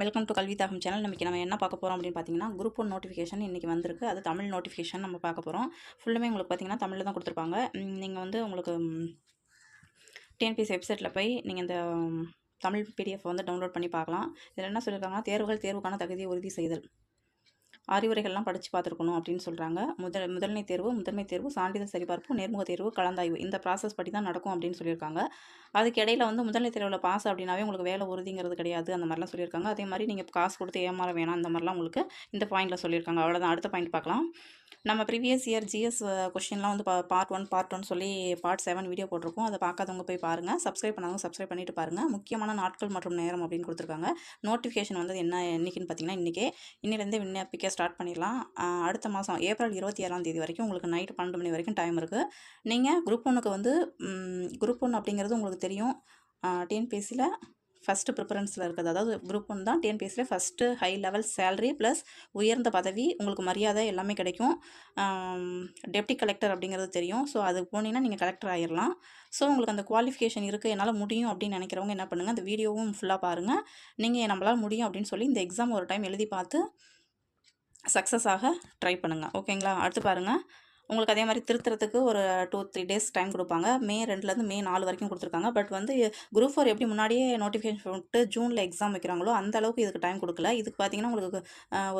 Welcome to கல்வி தாகம் channel நமக்கு நம்ம என்ன பார்க்க போகிறோம் அப்படின்னு பார்த்தீங்கன்னா குரூப் ஒன் நோட்டிஃபிகேஷன் இன்றைக்கி வந்திருக்கு. அது தமிழ் நோட்டிஃபிகேஷன் நம்ம பார்க்க போகிறோம் ஃபுல்லுமே உங்களுக்கு பார்த்தீங்கன்னா தமிழில் தான் கொடுத்துருப்பாங்க. நீங்கள் வந்து உங்களுக்கு டிஎன்பிஎஸ் வெப்சைட்டில் போய் நீங்கள் இந்த தமிழ் பிடிஎஃப் வந்து டவுன்லோட் பண்ணி பார்க்கலாம். இதில் என்ன சொல்லியிருக்காங்கன்னா தேர்வுகள் தேர்வுக்கான தகுதியை உறுதி செய்தல். அறிவுரைகள்லாம் படித்து பார்த்துருக்கணும் அப்படின்னு சொல்கிறாங்க முதல் முதன்மை தேர்வு முதன்மை தேர்வு சான்றிதழ் சரிபார்ப்பு நேர்முக தேர்வு கலந்தாய்வு. இந்த ப்ராசஸ் படி தான் நடக்கும் அப்படின்னு சொல்லியிருக்காங்க. அதுக்கு இடையில வந்து முதன்மை தேர்வில் பாஸ் அப்படின்னாவே உங்களுக்கு வேலை உறுதிங்கிறது கிடையாது. அந்த மாதிரிலாம் சொல்லியிருக்காங்க. அதே மாதிரி நீங்கள் காசு கொடுத்து ஏமாற வேணாம். அந்த மாதிரிலாம் உங்களுக்கு இந்த பாயிண்டில் சொல்லியிருக்காங்க. அவ்வளோதான் அடுத்த பாயிண்ட் பார்க்கலாம். நம்ம ப்ரீவியஸ் இயர் ஜிஎஸ் கொஷின்லாம் வந்து பார்ட் ஒன் பார்ட் ஒன் சொல்லி பார்ட் செவன் வீடியோ போட்டிருக்கோம். அதை பார்க்காதவங்க போய் பாருங்கள் சப்ஸ்கிரைப் பண்ணாதவங்க சப்ஸ்கிரைப் பண்ணிட்டு பாருங்கள் முக்கியமான நாட்கள் மற்றும் நேரம் அப்படின்னு கொடுத்துருக்காங்க. நோட்டிஃபிகேஷன் வந்து என்ன என்னைக்குன்னு பார்த்தீங்கன்னா இன்றைக்கே இன்னிலேருந்து விண்ணப்பிக்க ஸ்டார்ட் பண்ணிடலாம். அடுத்த மாதம் ஏப்ரல் இருபத்தி ஏழாம் தேதி வரைக்கும் உங்களுக்கு நைட்டு பன்னெண்டு மணி வரைக்கும் டைம் இருக்குது நீங்கள் குரூப் ஒன்றுக்கு வந்து குரூப் ஒன் அப்படிங்கிறது உங்களுக்கு தெரியும். டிஎன்பிஎஸ்சியில் ஃபஸ்ட்டு ப்ரிஃபரன்ஸில் இருக்குது. அதாவது குரூப் ஒன் தான் டிஎன்பிஎஸ்சியில் first high level salary plus உயர்ந்த பதவி உங்களுக்கு மரியாதை எல்லாமே கிடைக்கும். டெப்டி கலெக்டர் அப்படிங்கிறது தெரியும். ஸோ அதுக்கு போனீங்கன்னா நீங்கள் கலெக்டர் ஆயிடலாம் ஸோ உங்களுக்கு அந்த குவாலிஃபிகேஷன் இருக்குது என்னால் முடியும் அப்படின்னு நினைக்கிறவங்க என்ன பண்ணுங்கள் அந்த வீடியோவும் ஃபுல்லாக பாருங்கள் நீங்கள் நம்மளால் முடியும் அப்படின்னு சொல்லி இந்த எக்ஸாம் ஒரு டைம் எழுதி பார்த்து சக்ஸஸ் ஆக ட்ரை பண்ணுங்கள் ஓகேங்களா? அடுத்து பாருங்கள் உங்களுக்கு அதே மாதிரி திருத்துறதுக்கு ஒரு டூ த்ரீ டேஸ் டைம் கொடுப்பாங்க. மே ரெண்டுலேருந்து மே நாலு வரைக்கும் கொடுத்துருக்காங்க. பட் வந்து குரூப் ஃபோர் எப்படி முன்னாடியே நோட்டிஃபிகேஷன் விட்டு ஜூனில் எக்ஸாம் வைக்கிறாங்களோ அந்த அளவுக்கு இதுக்கு டைம் கொடுக்கல. இதுக்கு பார்த்தீங்கன்னா உங்களுக்கு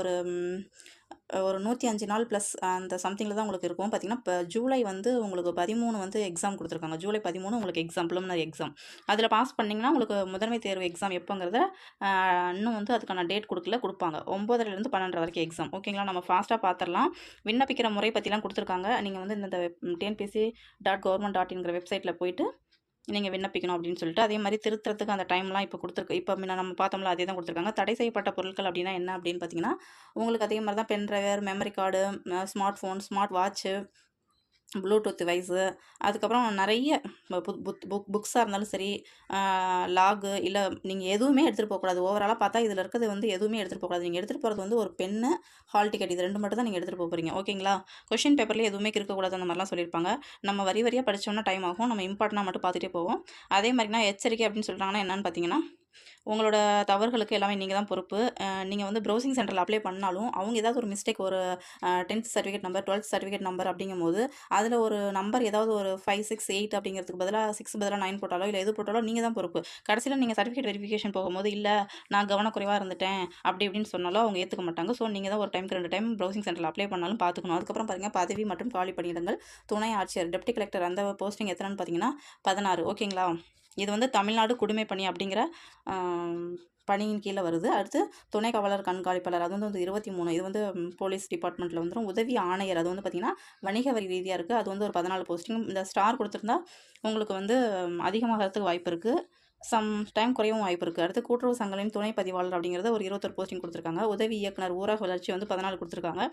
ஒரு ஒரு நூற்றி அஞ்சு நாள் ப்ளஸ் அந்த சம்திங்கில் தான் உங்களுக்கு இருக்கும். பார்த்தீங்கன்னா இப்போ ஜூலை வந்து உங்களுக்கு பதிமூணு வந்து எக்ஸாம் கொடுத்துருக்காங்க. ஜூலை பதிமூணு உங்களுக்கு எக்ஸாம் ப்ரிலிமினரி எக்ஸாம் அதில் பாஸ் பண்ணிங்கன்னா உங்களுக்கு முதன்மை தேர்வு எக்ஸாம் எப்போங்கிறத இன்னும் வந்து அதுக்கான டேட் கொடுக்கல கொடுப்பாங்க. ஒம்போதுலேருந்து பன்னெண்டு வரைக்கும் எக்ஸாம் ஓகேங்களா நம்ம ஃபாஸ்ட்டாக பார்த்துடலாம் விண்ணப்பிக்கிற முறை பற்றிலாம் கொடுத்துருக்காங்க. நீங்கள் வந்து இந்த டென்பிசி டாட் கவர்மெண்ட் டாட் இன்கிற வெப்சைட்டில் போயிட்டு நீங்கள் விண்ணப்பிக்கணும் அப்படின்னு சொல்லிட்டு அதே மாதிரி திருத்துறதுக்கு அந்த டைம்லாம் இப்போ கொடுத்துருக்கு. இப்போ முன்ன நம்ம பார்த்தோம்ல அதே தான் கொடுத்துருக்காங்க. தடை செய்யப்பட்ட பொருட்கள் அப்படின்னா என்ன அப்படின்னு பார்த்தீங்கன்னா உங்களுக்கு அதே மாதிரி தான் pen driver memory card smart phone smart watch Bluetooth wise அதுக்கப்புறம் நிறைய புக் புக் புக் புக்ஸாக இருந்தாலும் சரி லாகு இல்லை நீங்கள் எதுவுமே எடுத்துகிட்டு போகக்கூடாது ஓவராலாக பார்த்தா இதில் இருக்கிறது வந்து எதுவுமே எடுத்துகிட்டு போகக்கூடாது நீங்கள் எடுத்துகிட்டு போகிறது வந்து ஒரு பெண்ணு ஹால் டிக்கெட் இது ரெண்டு மட்டும் தான் நீங்கள் எடுத்துகிட்டு போகிறீங்க ஓகேங்களா? கொஷின் பேப்பரில் எதுவுமே இருக்கக்கூடாது அந்த மாதிரிலாம் சொல்லியிருப்பாங்க. நம்ம வரி வரியாக படித்தோம்னா டைம் ஆகும். நம்ம இம்பார்ட்டனாக மட்டும் பார்த்துட்டே போவோம். அதே மாதிரினா எச்சரிக்கை அப்படின்னு சொல்கிறாங்கன்னா என்னென்னு பார்த்தீங்கன்னா உங்களோட தவறுகளுக்கு எல்லாமே நீங்கள் தான் பொறுப்பு. நீங்கள் வந்து ப்ரௌசிங் சென்டரில் அப்ளை பண்ணாலும் அவங்க ஏதாவது ஒரு மிஸ்டேக் ஒரு tenth certificate number twelfth certificate number அப்படிங்கும்போது அதில் ஒரு நம்பர் ஏதாவது ஒரு ஃபைவ் சிக்ஸ் எயிட் அப்படிங்கிறதுக்கு பதிலாக சிக்ஸ் பதிலாக நைன் போட்டாலோ இல்லை எது போட்டாலோ நீங்கள் தான் பொறுப்பு. கடைசியில் நீங்கள் சர்டிஃபிகேட் வெரிஃபிகேஷன் போகும்போது இல்லை நான் கவனக்குறைவாக இருந்துட்டேன் அப்படி இப்படின்னு சொன்னாலும் அவங்க ஏற்றுக்க மாட்டாங்க. ஸோ நீங்கள் தான் ஒரு டைம்க்கு ரெண்டு டைம் ப்ரௌசிங் சென்டரில் அப்ளை பண்ணாலும் பார்த்துக்கணும் அதுக்கப்புறம் பாருங்கள் பதவி மற்றும் காலி பணியிடங்கள் துணை ஆட்சியர் டெப்டி கலெக்டர் அந்த போஸ்டிங் எத்தனைன்னு பார்த்தீங்கன்னா பதினாறு. ஓகேங்களா இது வந்து தமிழ்நாடு குடிமை பணி அப்படிங்கிற பணியின் கீழே வருது. அடுத்து துணை காவலர் கண்காணிப்பாளர் அது வந்து வந்து இருபத்தி மூணு. இது வந்து போலீஸ் டிபார்ட்மெண்ட்டில் வந்துடும் உதவி ஆணையர் அது வந்து பார்த்திங்கன்னா வணிக வரி ரீதியாக இருக்குது அது வந்து ஒரு பதினாலு போஸ்டிங் இந்த ஸ்டார் கொடுத்துருந்தா உங்களுக்கு வந்து அதிகமாகிறதுக்கு அதிகமாகறதுக்கு வாய்ப்பு இருக்குது சம் டைம் குறையவும் வாய்ப்பு இருக்குது அடுத்து கூட்டுறவு சங்கங்களின் துணை பதிவாளர் அப்படிங்கிறத ஒரு இருபத்தொரு போஸ்டிங் கொடுத்துருக்காங்க. உதவி இயக்குனர் ஊரக வளர்ச்சி வந்து பதினாலு கொடுத்துருக்காங்க.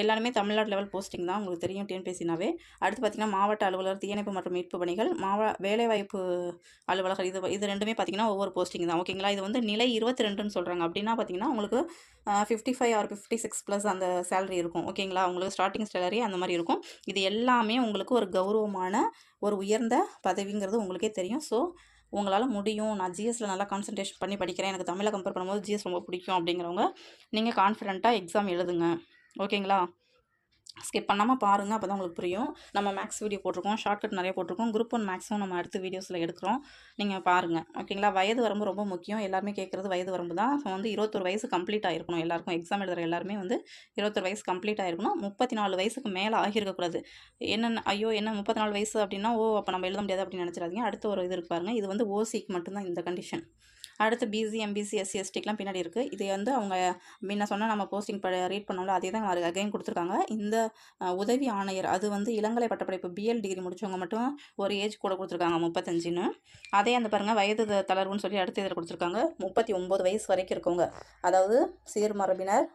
எல்லாருமே தமிழ்நாடு லெவல் போஸ்டிங் தான் உங்களுக்கு தெரியும் டிஎன்பிசினாவே அடுத்து பார்த்திங்கன்னா மாவட்ட அலுவலர் தீயணைப்பு மற்றும் மீட்பு பணிகள் மாவ வேலைவாய்ப்பு அலுவலர்கள் இது இது ரெண்டுமே பார்த்திங்கன்னா ஒவ்வொரு போஸ்டிங் தான். ஓகேங்களா இது வந்து நிலை இருபத்தி ரெண்டுன்னு சொல்கிறாங்க அப்படின்னா பார்த்திங்கன்னா உங்களுக்கு fifty five or fifty six plus அந்த சேலரி இருக்கும். ஓகேங்களா உங்களுக்கு ஸ்டார்டிங் சேலரி அந்த மாதிரி இருக்கும். இது எல்லாமே உங்களுக்கு ஒரு கௌரவமான ஒரு உயர்ந்த பதவிங்கிறது உங்களுக்கே தெரியும். ஸோ உங்களால் முடியும். நான் ஜிஎஸ்ல நல்லா கான்சன்ட்ரேஷன் பண்ணி படிக்கிறேன். எனக்கு தமிழை கம்பேர் பண்ணும்போது ஜிஎஸ் ரொம்ப பிடிக்கும் அப்படிங்கிறவங்க நீங்கள் கான்ஃபிடென்ட்டாக எக்ஸாம் எழுதுங்க. ஓகேங்களா ஸ்கிப் பண்ணாமல் பாருங்கள் அப்போ தான் உங்களுக்கு புரியும். நம்ம மேக்ஸ் வீடியோ போட்டிருக்கோம் ஷார்ட்கட் நிறைய போட்டிருக்கோம். குரூப் ஒன் மேக்ஸும் நம்ம அடுத்த வீடியோஸில் எடுக்கிறோம். நீங்கள் பாருங்கள் ஓகேங்களா வயது வரம்பு ரொம்ப முக்கியம். எல்லாருமே கேட்குறது வயது வரம்பு தான். ஸோ வந்து இருபத்தொரு வயசு கம்ப்ளீட் ஆகிருக்கணும் எல்லாருக்கும். எக்ஸாம் எழுதுகிற எல்லாருமே வந்து இருபத்தொரு வயசு கம்ப்ளீட் ஆகிருக்கணும் முப்பத்தி நாலு வயசுக்கு மேலே ஆகியிருக்கக்கூடாது. என்னென்ன ஐயோ என்ன முப்பத்தி நாலு வயசு அப்படின்னா ஓ அப்போ நம்ம எழுத முடியாது அப்படின்னு நினச்சிடாதீங்க. அடுத்த ஒரு இது இருப்பாருங்க இது வந்து ஓசிக்கு மட்டும்தான் இந்த கண்டிஷன் அடுத்து பிசி எம்பிசி எஸ்சி எஸ்டிக்கெலாம் பின்னாடி இருக்குது இது வந்து அவங்க முன்ன சொன்னால் நம்ம போஸ்டிங் ப ரீட் பண்ணோம்ல அதே தான் அகைன் கொடுத்துருக்காங்க. இந்த உதவி ஆணையர் அது வந்து இளங்கலை பட்டப்படிப்பு பிஎல் டிகிரி முடிச்சவங்க மட்டும் ஒரு ஏஜ் கூட கொடுத்துருக்காங்க முப்பத்தஞ்சுன்னு. அதே அந்த பாருங்கள் வயது தளர்வுன்னு சொல்லி அடுத்த இதில் கொடுத்துருக்காங்க. முப்பத்தி ஒம்பது வயசு வரைக்கும் இருக்கவங்க. அதாவது சீர்மரபினர்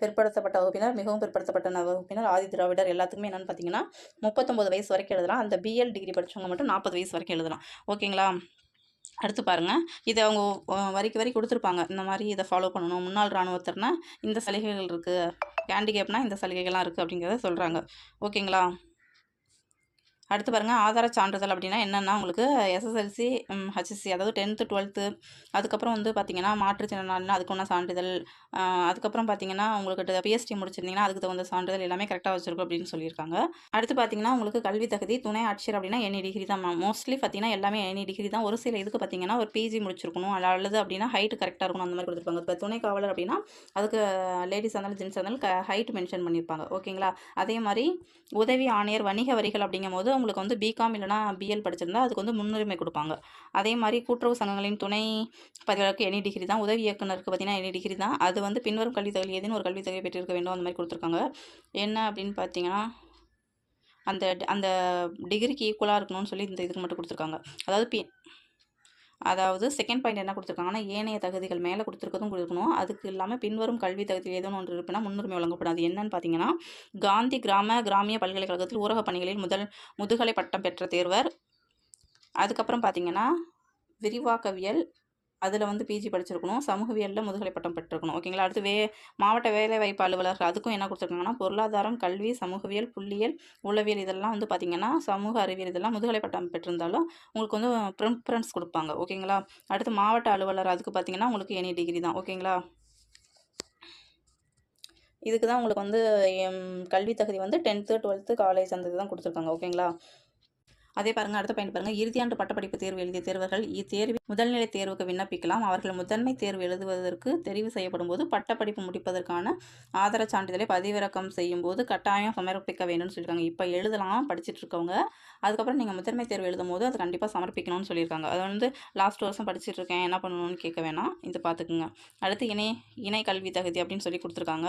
பிற்படுத்தப்பட்ட வகுப்பினர் மிகவும் பிற்படுத்தப்பட்ட வகுப்பினர் ஆதி திராவிடர் எல்லாத்துக்குமே என்னென்னு பார்த்தீங்கன்னா முப்பத்தொம்பது வயசு வரைக்கும் எழுதலாம். அந்த பிஎல் டிகிரி படித்தவங்க மட்டும் நாற்பது வயசு வரைக்கும் எழுதலாம். ஓகேங்களா? அடுத்து பாருங்கள் இது அவங்க அஹ், வரிக்கு கொடுத்துருப்பாங்க. இந்த மாதிரி இதை ஃபாலோ பண்ணணும். முன்னாள் இராணுவத்திறனா இந்த சலுகைகள் இருக்குது ஹேண்டிகேப்னால் இந்த சலுகைகள்லாம் இருக்குது அப்படிங்கிறத சொல்கிறாங்க ஓகேங்களா அடுத்து பாருங்கள் ஆதார சான்றிதழ் அப்படின்னா என்னென்னா உங்களுக்கு எஸ்எஸ்எல்சி ஹச்எஸ்சி அதாவது டென்த்து டுவெல்த்து அதுக்கப்புறம் வந்து பார்த்தீங்கன்னா மாற்றுத்திறனாளினா அதுக்குள்ள சான்றிதழ் அதுக்கப்புறம் பார்த்திங்கன்னா உங்களுக்கு பிஎஸ்டி முடிச்சிருந்தீங்கன்னா அதுக்கு தகுந்த சான்றிதழ் எல்லாமே கரெக்டாக வச்சுருக்கும் அப்படின்னு சொல்லியிருக்காங்க. அடுத்து பார்த்தீங்கன்னா உங்களுக்கு கல்வி தகுதி துணை ஆட்சியர் அப்படின்னா எனி டிகிரி தான் மோஸ்ட்லி பார்த்திங்கன்னா எல்லாமே எனி டிகிரி தான். ஒரு சில இதுக்கு பார்த்தீங்கன்னா ஒரு பிஜி முடிச்சிருக்கணும். அல்லது அப்படின்னா ஹைட் கரெக்டாக இருக்கணும் அந்த மாதிரி கொடுத்துருப்பாங்க. இப்போ துணை காவலர் அப்படின்னா அதுக்கு லேடிஸ் இருந்தாலும் ஜென்ஸ் இருந்தாலும் ஹைட் மென்ஷன் பண்ணியிருப்பாங்க. ஓகேங்களா அதே மாதிரி உதவி ஆணையர் வணிக வரிகள் அப்படிங்கும் போது உங்களுக்கு வந்து பிகாம் இல்லைனா பிஎல் படிச்சிருந்தா அதுக்கு வந்து முன்னுரிமை கொடுப்பாங்க. அதே மாதிரி கூட்டுறவு சங்கங்களின் துணை பதிவாளருக்கு எனி டிகிரி தான் உதவி இயக்குனருக்கு பார்த்தீங்கன்னா எனி டிகிரி தான். அது வந்து பின்வரும் கல்வித் தகுதி ஏதேனும் ஒரு கல்வித் தகுதி பெற்றிருக்க வேண்டும் அந்த மாதிரி கொடுத்துருக்காங்க. என்ன அப்படின்னு பார்த்தீங்கன்னா அந்த அந்த டிகிரிக்கு ஈக்குவலாக இருக்கணும்னு சொல்லி இந்த இதுக்கு மட்டும் கொடுத்துருக்காங்க. அதாவது பி அதாவது செகண்ட் பாயிண்ட் என்ன கொடுத்துருக்காங்கன்னா ஏனைய தகுதிகள் மேலே கொடுத்துருக்கதும் கொடுக்கணும். அதுக்கு இல்லாமல் பின்வரும் கல்வி தகுதி ஏதோ ஒன்று இருப்பினா முன்னுரிமை வழங்கப்படும் அது என்னன்னு பார்த்தீங்கன்னா காந்தி கிராம கிராமிய பல்கலைக்கழகத்தில் ஊரக பணிகளில் முதல் முதுகலை பட்டம் பெற்ற தேர்வர். அதுக்கப்புறம் பார்த்தீங்கன்னா விரிவாக்கவியல் அதில் வந்து பிஜி படிச்சிருக்கணும். சமூகவியலில் முதுகலை பட்டம் பெற்றிருக்கணும். ஓகேங்களா அடுத்து வே மாவட்ட வேலைவாய்ப்பு அலுவலர்கள் அதுக்கும் என்ன கொடுத்துருக்காங்கன்னா பொருளாதாரம் கல்வி சமூகவியல் புள்ளியியல் உளவியல் இதெல்லாம் வந்து பார்த்திங்கன்னா சமூக அறிவியல் இதெல்லாம் முதுகலை பட்டம் பெற்றிருந்தாலும் உங்களுக்கு வந்து ப்ரிஃபரன்ஸ் கொடுப்பாங்க. ஓகேங்களா அடுத்து மாவட்ட அலுவலர் அதுக்கு பார்த்தீங்கன்னா உங்களுக்கு எனி டிகிரி தான். ஓகேங்களா இதுக்கு தான் உங்களுக்கு வந்து எம், கல்வி தகுதி வந்து டென்த்து டுவெல்த்து காலேஜ் அந்த இதுதான் கொடுத்துருக்காங்க. ஓகேங்களா அதே பாருங்க அடுத்த பாயிண்ட் பாருங்க. இறுதியாண்டு பட்டப்படிப்பு தேர்வு எழுதிய தேர்வர்கள் இத்தேர்வு முதல்நிலை தேர்வுக்கு விண்ணப்பிக்கலாம். அவர்கள் முதன்மை தேர்வு எழுதுவதற்கு தெரிவு செய்யப்படும் போது பட்டப்படிப்பு முடிப்பதற்கான ஆதார சான்றிதழை பதிவிறக்கம் செய்யும் போது கட்டாயம் சமர்ப்பிக்க வேண்டும்னு சொல்லியிருக்காங்க. இப்போ எழுதலாம் படிச்சுட்டு இருக்கவங்க. அதுக்கப்புறம் நீங்கள் முதன்மை தேர்வு எழுதும் போது அது கண்டிப்பாக சமர்ப்பிக்கணும்னு சொல்லியிருக்காங்க. அது வந்து லாஸ்ட் வருஷம் படிச்சுட்டு இருக்கேன் என்ன பண்ணணும்னு கேட்க வேணாம். இது பார்த்துக்குங்க. அடுத்து இணை இணை கல்வி தகுதி அப்படின்னு சொல்லி கொடுத்துருக்காங்க.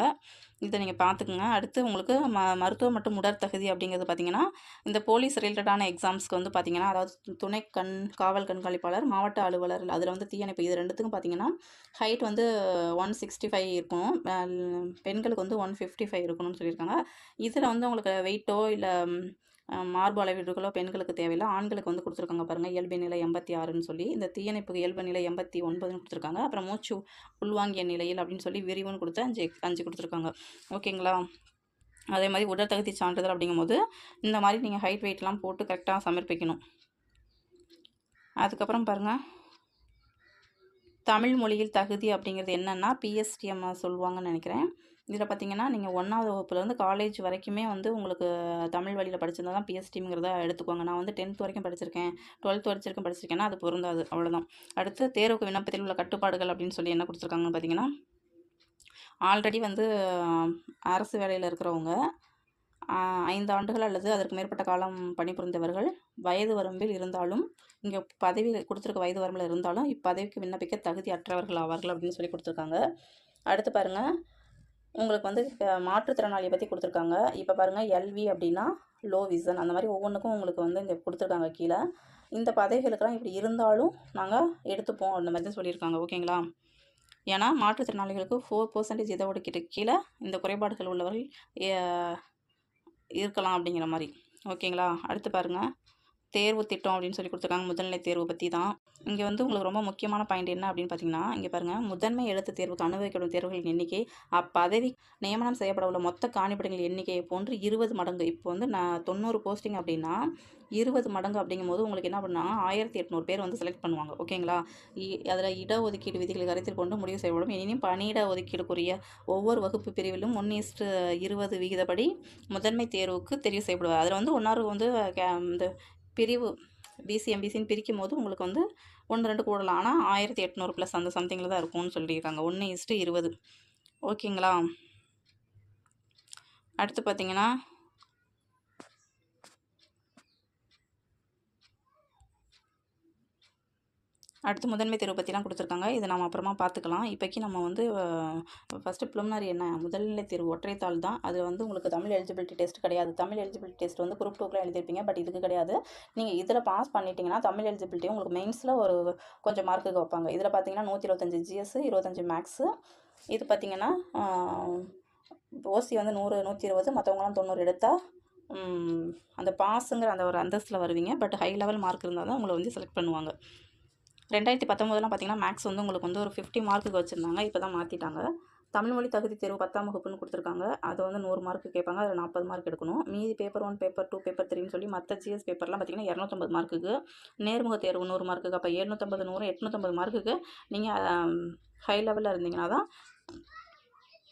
இதை நீங்கள் பார்த்துக்குங்க. அடுத்து உங்களுக்கு ம மருத்துவ மற்றும் உடற்தகுதி அப்படிங்கிறது பார்த்தீங்கன்னா இந்த போலீஸ் ரிலேட்டடான எக்ஸாம் எக்ஸாம்ஸ்க்கு வந்து பார்த்தீங்கன்னா அதாவது துணை கண் காவல் கண்காணிப்பாளர் மாவட்ட அலுவலர் அதில் வந்து தீயணைப்பு இது ரெண்டுத்துக்கும் பார்த்தீங்கன்னா ஹைட் வந்து ஒன் சிக்ஸ்டி ஃபைவ் இருக்கும் பெண்களுக்கு வந்து ஒன் ஃபிஃப்டி ஃபைவ் இருக்கணும்னு சொல்லியிருக்காங்க. இதில் வந்து உங்களுக்கு வெயிட்டோ இல்லை மார்பு அளவீடுகளோ பெண்களுக்கு தேவையில்லை. ஆண்களுக்கு வந்து கொடுத்துருக்காங்க பாருங்கள் இயல்பு நிலை எண்பத்தி ஆறுன்னு சொல்லி. இந்த தீயணைப்புக்கு இயல்பு நிலை எண்பத்தி ஒன்பதுன்னு கொடுத்துருக்காங்க. அப்புறம் மூச்சு உள்வாங்கிய நிலையில் அப்படின்னு சொல்லி விரிவுன்னு கொடுத்து அஞ்சு அஞ்சு கொடுத்துருக்காங்க. ஓகேங்களா? அதே மாதிரி உடற்தகுதி சான்றிதழ் அப்படிங்கும்போது இந்த மாதிரி நீங்கள் ஹைட் வெயிட்லாம் போட்டு கரெக்டாக சமர்ப்பிக்கணும். அதுக்கப்புறம் பாருங்கள் தமிழ் மொழியில் தகுதி அப்படிங்கிறது என்னென்னா பிஎஸ்டிஎம் சொல்லுவாங்கன்னு நினைக்கிறேன். இதில் பார்த்தீங்கன்னா நீங்கள் ஒன்றாவது வகுப்புலேருந்து காலேஜ் வரைக்குமே வந்து உங்களுக்கு தமிழ் வழியில் படிச்சிருந்தா தான் பிஎஸ்டிங்கிறத எடுத்துக்கோங்க. நான் வந்து டென்த் வரைக்கும் படிச்சிருக்கேன். டுவெல்த் வரைக்கும் படிச்சிருக்கேன்னா அது பொருந்தாது. அவ்வளோதான் அடுத்து தேர்வுக்கு விண்ணப்பத்தில் உள்ள கட்டுப்பாடுகள் அப்படின்னு சொல்லி என்ன கொடுத்துருக்காங்கன்னு பார்த்தீங்கன்னா ஆல்ரெடி வந்து அரசு வேலையில் இருக்கிறவங்க ஐந்து ஆண்டுகள் அல்லது அதற்கு மேற்பட்ட காலம் பணிபுரிந்தவர்கள் வயது வரம்பில் இருந்தாலும் இங்கே பதவி கொடுத்துருக்க வயது வரம்பில் இருந்தாலும் இப்பதவிக்கு விண்ணப்பிக்க தகுதி அற்றவர்கள் ஆவார்கள் அப்படின்னு சொல்லி கொடுத்துருக்காங்க. அடுத்து பாருங்கள் உங்களுக்கு வந்து மாற்றுத்திறனாளியை பற்றி கொடுத்துருக்காங்க. இப்போ பாருங்கள் எல்வி அப்படின்னா லோ விசன் அந்த மாதிரி ஒவ்வொன்றுக்கும் உங்களுக்கு வந்து இங்கே கொடுத்துருக்காங்க கீழே. இந்த பதவிகளுக்கெல்லாம் இப்படி இருந்தாலும் நாங்கள் எடுத்துப்போம் அந்த மாதிரி தான் சொல்லியிருக்காங்க. ஓகேங்களா? ஏன்னா மாற்றுத்திறனாளிகளுக்கு ஃபோர் பர்சன்டேஜ் இதை ஒதுக்கிட்டு கீழே இந்த குறைபாடுகள் உள்ளவர்கள் இருக்கலாம் அப்படிங்கிற மாதிரி. ஓகேங்களா? அடுத்து பாருங்கள் தேர்வு திட்டம் அப்படின்னு சொல்லி கொடுத்துருக்காங்க. முதல்நிலை தேர்வு பற்றி தான். இங்கே வந்து உங்களுக்கு ரொம்ப முக்கியமான பாயிண்ட் என்ன அப்படின்னு பார்த்தீங்கன்னா இங்கே பாருங்கள் முதன்மை எழுத்து தேர்வுக்கு அனுபவிக்கப்படும் தேர்வுகளின் எண்ணிக்கை அப்பதவி நியமனம் செய்யப்பட உள்ள மொத்த காணிப்படங்கள் எண்ணிக்கையை போன்று இருபது மடங்கு. இப்போ வந்து நான் தொண்ணூறு போஸ்டிங் அப்படின்னா இருபது மடங்கு அப்படிங்கும்போது உங்களுக்கு என்ன பண்ணாங்க ஆயிரத்தி எட்நூறு பேர் வந்து செலக்ட் பண்ணுவாங்க. ஓகேங்களா அதில் இடஒதுக்கீடு விதிகளை கருத்தில் கொண்டு முடிவு செய்யப்படும். இனியும் பணியிட ஒதுக்கீடுக்குரிய ஒவ்வொரு வகுப்பு பிரிவிலும் ஒன்று இஸ்டு இருபது விகிதப்படி முதன்மை தேர்வுக்கு தெரிவு செய்யப்படுவார். அதில் வந்து ஒன்றாவது வந்து கே- இந்த பிரிவு பிசி எம்பிசின்னு பிரிக்கும் போது உங்களுக்கு வந்து ஒன்று ரெண்டு கூடலாம். ஆனால் ஆயிரத்தி எட்நூறு ப்ளஸ் அந்த சம்திங்கில் தான் இருக்கும்னு சொல்லியிருக்காங்க ஒன்று இஸ்ட்டு இருபது. ஓகேங்களா அடுத்து பார்த்தீங்கன்னா அடுத்து முதன்மை தேர்வு பற்றிலாம் கொடுத்துருக்காங்க. இதை நம்ம அப்புறமா பார்த்துக்கலாம் இப்போக்கி நம்ம வந்து ஃபஸ்ட்டு ப்ளம்னரி என்ன? முதல்நிலை தேர்வு ஒற்றைத்தாள் தான். அது வந்து உங்களுக்கு தமிழ் எலிஜிபிலிட்டி டெஸ்ட் கிடையாது. தமிழ் எலிஜிபிலிட்டி டெஸ்ட் வந்து குரூப் டூக்கில் எழுதிருப்பீங்க. பட் இதுக்கு கிடையாது. நீங்கள் இதில் பாஸ் பண்ணிட்டீங்கன்னா தமிழ் எலிஜிபிலிட்டி உங்களுக்கு மெயின்ஸில் ஒரு கொஞ்சம் மார்க்குக்கு வைப்பாங்க. இதில் பார்த்தீங்கன்னா நூற்றி இருபத்தஞ்சி ஜிஎஸ் இருபத்தஞ்சி மேக்ஸு இது பார்த்தீங்கன்னா ஓசி வந்து நூறு நூற்றி இருபது மற்றவங்களாம் தொண்ணூறு எடுத்தால் அந்த பாஸுங்கிற அந்த ஒரு அந்தஸ்தில் வருவீங்க. பட் ஹை லெவல் மார்க் இருந்தால் தான் உங்களை வந்து செலக்ட் பண்ணுவாங்க. ரெண்டாயிரத்தி பத்தொம்போதெலாம் பார்த்தீங்கன்னா மேக்ஸ் வந்து உங்களுக்கு வந்து ஒரு ஃபிஃப்டி மார்க்குக்கு வச்சுருந்தாங்க. இப்போ தான் மாற்றிட்டாங்க தமிழ் மொழி தகுதி தேர்வு பத்தாம் வகுப்புன்னு கொடுத்துருக்காங்க. அது வந்து நூறு மார்க்கு கேட்பாங்க. அதில் நாற்பது மார்க் எடுக்கணும். மீதி paper one paper two paper த்ரீன்னு சொல்லி மற்ற ஜிஎஸ் பேப்பர்லாம் பார்த்தீங்கன்னா இரநூத்தம்பது மார்க்குக்கு நேர்முக தேர்வு நூறு மார்க்குக்கு அப்போ எழுநூற்றம்பது நூறு எட்நூற்றம்பது மார்க்குக்கு நீங்கள் ஹை லெவலில் இருந்தீங்கன்னா தான்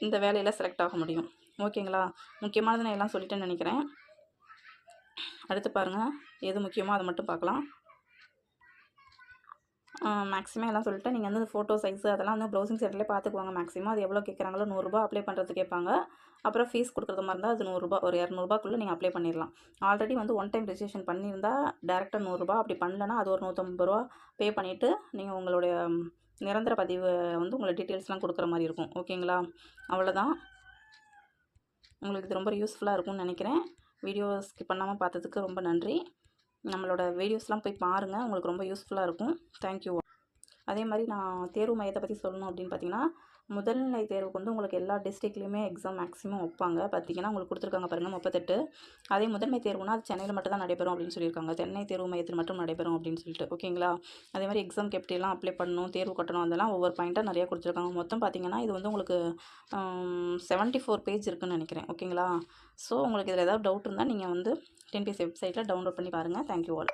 இந்த வேலையில் செலக்ட் ஆக முடியும். ஓகேங்களா? முக்கியமானது நான் எல்லாம் சொல்லிட்டேன்னு நினைக்கிறேன். அடுத்து பாருங்கள் எது முக்கியமோ அதை மட்டும் பார்க்கலாம். மேக்ஸிமம் எல்லாம் சொல்லிட்டு நீங்கள் வந்து ஃபோட்டோ சைஸு அதெல்லாம் வந்து ப்ரௌசிங் சென்டர்லேயே பார்த்துக்குவாங்க மேக்ஸிமம் அது எவ்வளோ கேட்குறாங்களோ நூறுரூபா அப்ளை பண்ணுறது கேட்பாங்க. அப்புறம் ஃபீஸ் கொடுக்குறது மாதிரி இருந்தால் அது நூறுரூபா ஒரு இரநூறுபாக்குள்ளே நீங்கள் அப்ளை பண்ணிடலாம் ஆல்ரெடி வந்து ஒன் டைம் ரிஜிஸ்ட்ரேஷன் பண்ணியிருந்தால் டேரெக்டாக நூறுரூபா அப்படி பண்ணலன்னா அது ஒரு நூற்றம்பது ரூபா பே பண்ணிவிட்டு நீங்கள் உங்களுடைய நிரந்தர பதிவு வந்து உங்களை டீட்டெயில்ஸ்லாம் கொடுக்குற மாதிரி இருக்கும். ஓகேங்களா அவ்வளோதான் உங்களுக்கு இது ரொம்ப யூஸ்ஃபுல்லாக இருக்கும்னு நினைக்கிறேன். வீடியோ ஸ்கிப் பண்ணாமல் பார்த்ததுக்கு ரொம்ப நன்றி. நம்மளோட வீடியோஸ்லாம் போய் பாருங்கள் உங்களுக்கு ரொம்ப யூஸ்ஃபுல்லாக இருக்கும். தேங்க்யூ அதே மாதிரி நான் தேர்வு மையத்தை பற்றி சொல்லணும் அப்படின்னு பார்த்தீங்கன்னா முதல்நிலை தேர்வுக்கு வந்து உங்களுக்கு எல்லா டிஸ்ட்ரிக்ட்லேயுமே எக்ஸாம் மேக்ஸிமம் வைப்பாங்க. பார்த்தீங்கன்னா உங்களுக்கு கொடுத்துருக்காங்க பாருங்கள் முப்பத்தெட்டு. அதே முதன்மை தேர்வுனா அது சென்னையில் மட்டும் தான் நடைபெறும் அப்படின்னு சொல்லியிருக்காங்க. சென்னை தேர்வு மையத்தில் மட்டும் நடைபெறும் அப்படின்னு சொல்லிட்டு. ஓகேங்களா அதே மாதிரி எக்ஸாம் எப்படிலாம் அப்ளை பண்ணணும் தேர்வு கட்டணும் அதெல்லாம் ஒவ்வொரு பாயிண்ட்டாக நிறையா கொடுத்துருக்காங்க. மொத்தம் பார்த்தீங்கன்னா இது வந்து உங்களுக்கு செவன்ட்டி ஃபோர் பேஜ் இருக்குன்னு நினைக்கிறேன். ஓகேங்களா ஸோ உங்களுக்கு இதில் ஏதாவது டவுட் இருந்தால் நீங்கள் வந்து டென்பிஎஸ் வெப்சைட்டில் டவுன்லோட் பண்ணி பாருங்கள் தேங்க்யூ ஆல்